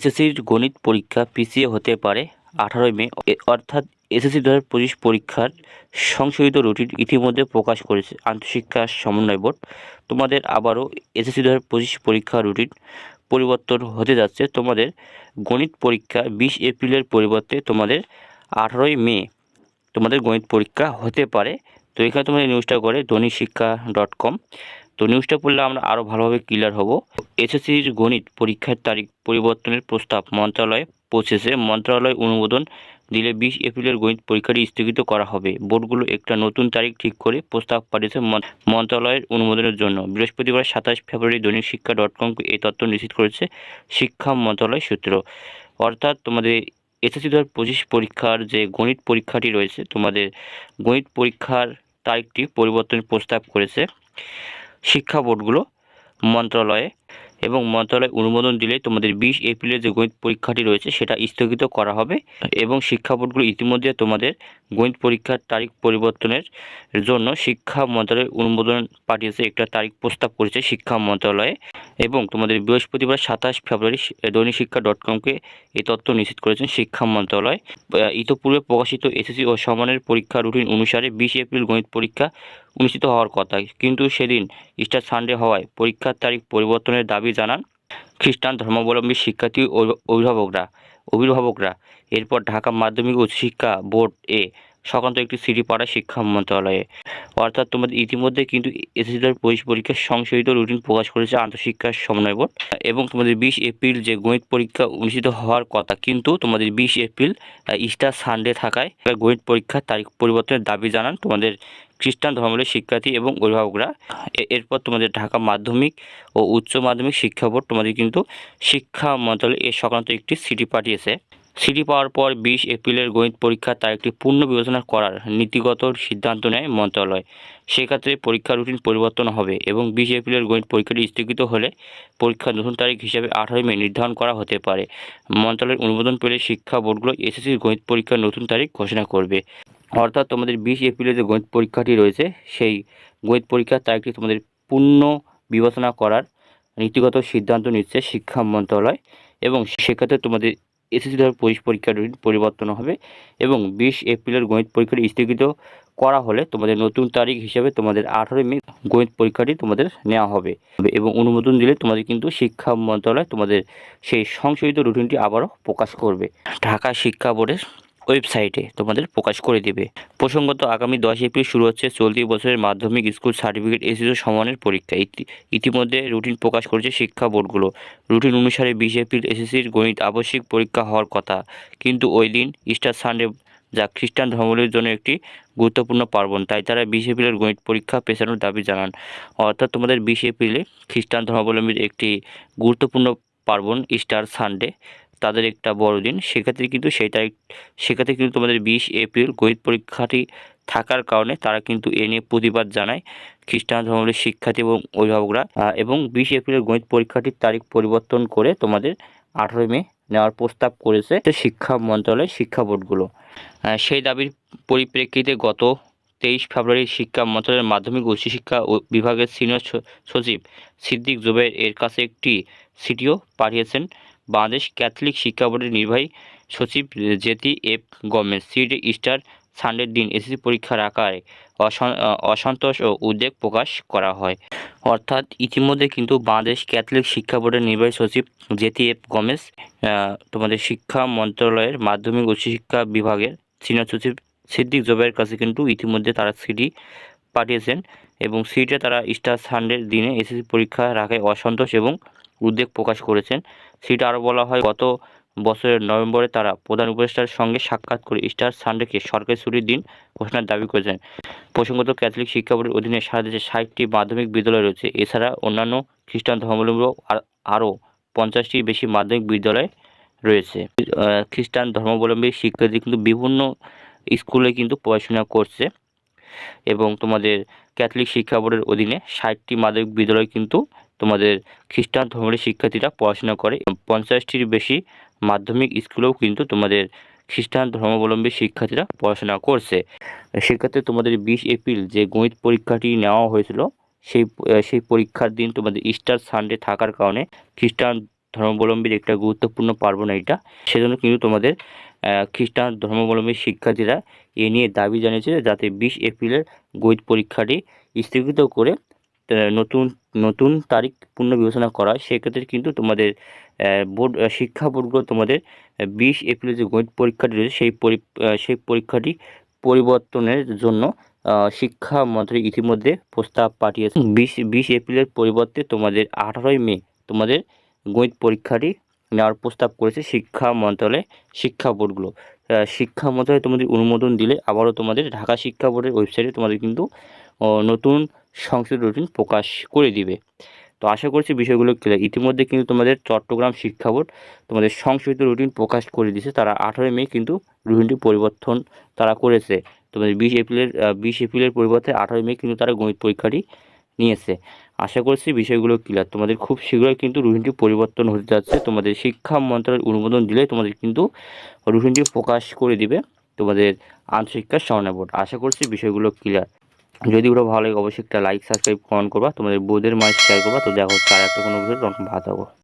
এসএসসির গণিত পরীক্ষা পিছিয়ে হতে পারে আঠারোই মে। অর্থাৎ এসএসসি দু হাজার পঁচিশ পরীক্ষার সংশোধিত রুটিন ইতিমধ্যে প্রকাশ করেছে আন্তঃশিক্ষা সমন্বয় বোর্ড। তোমাদের আবারও এসএসসি দু হাজার পঁচিশ পরীক্ষার রুটিন পরিবর্তন হতে যাচ্ছে। তোমাদের গণিত পরীক্ষা বিশ এপ্রিলের পরিবর্তে তোমাদের আঠারোই মে তোমাদের গণিত পরীক্ষা হতে পারে। তো এখানে তোমাদের নিউজটা করে দৈনিক শিক্ষা ডট কম। তো নিউজটা পড়লে আমরা আরও ভালোভাবে ক্লিয়ার হব। এসএসসির গণিত পরীক্ষার তারিখ পরিবর্তনের প্রস্তাব মন্ত্রণালয়ে পৌঁছেছে মন্ত্রণালয় অনুমোদন দিলে বিশ এপ্রিলের গণিত পরীক্ষাটি স্থগিত করা হবে। বোর্ডগুলো একটা নতুন তারিখ ঠিক করে প্রস্তাব পাঠিয়েছে মন- মন্ত্রণালয়ের অনুমোদনের জন্য। বৃহস্পতিবার সাতাশ ফেব্রুয়ারি দৈনিক শিক্ষা ডট কম এই তথ্য নিশ্চিত করেছে শিক্ষা মন্ত্রণালয় সূত্র। অর্থাৎ তোমাদের এসএসসি দু পঁচিশ পরীক্ষার যে গণিত পরীক্ষাটি রয়েছে, তোমাদের গণিত পরীক্ষার তারিখটি পরিবর্তনের প্রস্তাব করেছে। শিক্ষা বোর্ডগুলো মন্ত্রণালয়ে এবং মন্ত্রণালয় অনুমোদন দিলে তোমাদের বিশ এপ্রিলের যে গণিত পরীক্ষাটি রয়েছে, সেটা স্থগিত করা হবে এবং শিক্ষা বোর্ডগুলো ইতিমধ্যে তোমাদের গণিত পরীক্ষার তারিখ পরিবর্তনের জন্য শিক্ষা মন্ত্রণালয়ের অনুমোদন পাঠিয়েছে, একটা তারিখ প্রস্তাব করেছে শিক্ষা মন্ত্রণালয়ে এবং তোমাদের বৃহস্পতিবার সাতাশ ফেব্রুয়ারি দৈনিক শিক্ষা ডট কমকে এই তথ্য নিশ্চিত করেছেন শিক্ষা মন্ত্রণালয়। ইতোপূর্বে প্রকাশিত এসএসসি ও সমানের পরীক্ষা রুটিন অনুসারে বিশ এপ্রিল গণিত পরীক্ষা অনুষ্ঠিত হওয়ার কথা, কিন্তু সেদিন ইস্টার সানডে হওয়ায় পরীক্ষার তারিখ পরিবর্তনের দাবি জানান, খ্রিস্টান ধর্মাবলম্বী শিক্ষার্থী অভিভাবকরা অভিভাবকরা, এরপর ঢাকা মাধ্যমিক ও শিক্ষা বোর্ড এ সংক্রান্ত একটি সিটি পাড়ায় শিক্ষা মন্ত্রণালয়ে। অর্থাৎ তোমাদের ইতিমধ্যে কিন্তু এসএসসি পরিশ পরীক্ষার সংশোধিত রুটিন প্রকাশ করেছে আন্তঃশিক্ষা সমন্বয় বোর্ড এবং তোমাদের বিশ এপ্রিল যে গণিত পরীক্ষা অনুষ্ঠিত হওয়ার কথা কিন্তু তোমাদের বিশ এপ্রিল ইস্টার সানডে থাকায় গণিত পরীক্ষার তারিখ পরিবর্তনের দাবি জানান তোমাদের খ্রিস্টান ধর্মের শিক্ষার্থী এবং অভিভাবকরা। এরপর তোমাদের ঢাকা মাধ্যমিক ও উচ্চ মাধ্যমিক শিক্ষা বোর্ড তোমাদের কিন্তু শিক্ষা মন্ত্রণালয় এ সংক্রান্ত একটি সিটি পাঠিয়েছে। সিটি পাওয়ার পর বিশ এপ্রিলের গণিত পরীক্ষার একটি পূর্ণ বিবেচনা করার নীতিগত সিদ্ধান্ত নেয় মন্ত্রণালয়। সেক্ষেত্রে পরীক্ষা রুটিন পরিবর্তন হবে এবং বিশ এপ্রিলের গণিত পরীক্ষাটি স্থগিত হলে পরীক্ষার নতুন তারিখ হিসাবে আঠারোই মে নির্ধারণ করা হতে পারে। মন্ত্রণালয়ের অনুমোদন পেলে শিক্ষা বোর্ডগুলো এসএসসির গণিত পরীক্ষার নতুন তারিখ ঘোষণা করবে। অর্থাৎ তোমাদের বিশ এপ্রিলে যে গণিত পরীক্ষাটি রয়েছে, সেই গণিত পরীক্ষার তারিখটি তোমাদের পূর্ণ বিবেচনা করার নীতিগত সিদ্ধান্ত নিচ্ছে শিক্ষা মন্ত্রণালয় এবং সেক্ষেত্রে তোমাদের এসএসসি ধর পরীক্ষার পরিবর্তন হবে এবং বিশ এপ্রিলের গণিত পরীক্ষাটি স্থগিত করা হলে তোমাদের নতুন তারিখ হিসেবে তোমাদের আঠারোই মে গণিত পরীক্ষাটি তোমাদের নেওয়া হবে এবং অনুমোদন দিলে তোমাদের কিন্তু শিক্ষা মন্ত্রণালয় তোমাদের সেই সংশোধিত রুটিনটি আবারও প্রকাশ করবে। ঢাকা শিক্ষা বোর্ডের ওয়েবসাইটে তোমাদের প্রকাশ করে দেবে। প্রসঙ্গত, আগামী দশ এপ্রিল শুরু হচ্ছে চলতি বছরের মাধ্যমিক স্কুল সার্টিফিকেট এসিও সমানের পরীক্ষা। ইতি- ইতিমধ্যে রুটিন প্রকাশ করেছে শিক্ষা বোর্ডগুলো। রুটিন অনুসারে বিশ এপ্রিল এসএসসির গণিত আবশ্যিক পরীক্ষা হওয়ার কথা। কিন্তু ওই দিন ইস্টার সানডে যা খ্রিস্টান ধর্মাবলম্বীর জন্য একটি গুরুত্বপূর্ণ পার্বণ, তাই তারা বিশ এপ্রিলের গণিত পরীক্ষা পেছানোর দাবি জানান। অর্থাৎ তোমাদের বিশ এপ্রিলে খ্রিস্টান ধর্মাবলম্বীর একটি গুরুত্বপূর্ণ পার্বণ ইস্টার সানডে। তাদের একটা বড়দিন সেক্ষেত্রে কিন্তু সেই তারিখ সেক্ষেত্রে কিন্তু তোমাদের বিশ এপ্রিল গণিত পরীক্ষাটি থাকার কারণে তারা কিন্তু এ নিয়ে প্রতিবাদ জানায় খ্রিস্টান ধর্মের শিক্ষার্থী এবং অভিভাবকরা। এবং বিশ এপ্রিলের গণিত পরীক্ষাটির তারিখ পরিবর্তন করে তোমাদের আঠারোই মে নেওয়ার প্রস্তাব করেছে শিক্ষা মন্ত্রণালয় শিক্ষা বোর্ডগুলো। সেই দাবির পরিপ্রেক্ষিতে গত তেইশ ফেব্রুয়ারি শিক্ষা মন্ত্রণালয়ের মাধ্যমিক উচ্চশিক্ষা বিভাগের সিনিয়র সচিব সিদ্দিক জুবের এর কাছে একটি সিটিও পাঠিয়েছেন। বাংলাদেশ ক্যাথলিক শিক্ষা বোর্ডের নির্বাহী সচিব জেতি এফ গভর্নমেন্ট সিডে ইস্টার সানডের দিন এসএসসি পরীক্ষার অসন- অসন্তোষ ও উদ্বেগ প্রকাশ করা হয়। অর্থাৎ ইতিমধ্যে কিন্তু বাংলাদেশ ক্যাথলিক শিক্ষা বোর্ডের নির্বাহী সচিব জেতি এফ গমেজ তোমাদের শিক্ষা মন্ত্রণালয়ের মাধ্যমিক উচ্চশিক্ষা বিভাগের সিনিয়র সচিব সিদ্দিক জোবাইয়ের কাছে কিন্তু ইতিমধ্যে তারা সিডি পাঠিয়েছেন এবং সিডিতে তারা ইস্টার সানডের দিনে এসএসসি পরীক্ষা রাখায় অসন্তোষ এবং উদ্বেগ প্রকাশ করেছেন। সেটা আরও বলা হয়, গত বছরের নভেম্বরে তারা প্রধান উপদেষ্টার সঙ্গে সাক্ষাৎ করে ইস্টার সানডেকে সরকারি ছুটির দিন ঘোষণার দাবি করেছেন। প্রসঙ্গত, ক্যাথলিক শিক্ষা বোর্ডের অধীনে সারা দেশে ষাটটি মাধ্যমিক বিদ্যালয় রয়েছে। এছাড়া অন্যান্য খ্রিস্টান ধর্মাবলম্বী আরও পঞ্চাশটির বেশি মাধ্যমিক বিদ্যালয় রয়েছে। খ্রিস্টান ধর্মাবলম্বী শিক্ষার্থী কিন্তু বিভিন্ন স্কুলে কিন্তু পড়াশোনা করছে এবং তোমাদের ক্যাথলিক শিক্ষা বোর্ডের অধীনে ষাটটি মাধ্যমিক বিদ্যালয় কিন্তু তোমাদের খ্রিস্টান ধর্মের শিক্ষার্থীরা পড়াশোনা করে। পঞ্চাশটির বেশি মাধ্যমিক স্কুলেও কিন্তু তোমাদের খ্রিস্টান ধর্মাবলম্বী শিক্ষার্থীরা পড়াশোনা করছে। সেক্ষেত্রে তোমাদের বিশ এপ্রিল যে গণিত পরীক্ষাটি নেওয়া হয়েছিল, সেই সেই পরীক্ষার দিন তোমাদের ইস্টার সানডে থাকার কারণে খ্রিস্টান ধর্মাবলম্বীর একটা গুরুত্বপূর্ণ পার্বণ এটা। সেজন্য কিন্তু তোমাদের খ্রিস্টান ধর্মাবলম্বী শিক্ষার্থীরা এ নিয়ে দাবি জানিয়েছে যাতে বিশ এপ্রিলের গণিত পরীক্ষাটি স্থগিত করে নতুন নতুন তারিখ পুনর্বিবেচনা করা, সেক্ষেত্রে কিন্তু তোমাদের বোর্ড শিক্ষা বোর্ডগুলো তোমাদের বিশ এপ্রিলে যে গণিত পরীক্ষাটি রয়েছে, সেই সেই পরীক্ষাটি পরিবর্তনের জন্য শিক্ষা মন্ত্রী ইতিমধ্যে প্রস্তাব পাঠিয়েছে। বিশ বিশ এপ্রিলের পরিবর্তে তোমাদের আঠারোই মে তোমাদের গণিত পরীক্ষাটি নেওয়ার প্রস্তাব করেছে শিক্ষা মন্ত্রণালয়, শিক্ষা বোর্ডগুলো। শিক্ষা মন্ত্রণালয় তোমাদের অনুমোদন দিলে আবারও তোমাদের ঢাকা শিক্ষা বোর্ডের ওয়েবসাইটে তোমাদের কিন্তু নতুন সংশোধিত রুটিন প্রকাশ করে দিবে। তো আশা করছি বিষয়গুলো ক্লিয়ার ইতিমধ্যে কিন্তু তোমাদের চট্টগ্রাম শিক্ষা বোর্ড তোমাদের সংশোধিত রুটিন প্রকাশ করে দিয়েছে। তারা আঠারোই মে কিন্তু রুটিনটি পরিবর্তন তারা করেছে। তোমাদের বিশ এপ্রিলের বিশ এপ্রিলের পরিবর্তে আঠারোই মে কিন্তু তারা গণিত পরীক্ষাটি নিয়েছে। আশা করছি বিষয়গুলো ক্লিয়ার তোমাদের খুব শীঘ্রই কিন্তু রুটিনটি পরিবর্তন হতে যাচ্ছে। তোমাদের শিক্ষা মন্ত্রণালয়ের অনুমোদন দিলে তোমাদের কিন্তু রুটিনটি প্রকাশ করে দিবে তোমাদের আন্তঃশিক্ষা সমন্বয় বোর্ড আশা করছি বিষয়গুলো ক্লিয়ার যদি ওরা ভালো লাগে, অবশ্যই একটা লাইক সাবস্ক্রাইব কমেন্ট করবা। তোমাদের বোধের মাঝে শেয়ার করবা। তো দেখো, তার একটা কোনো বিষয় তখন ভালো থাকব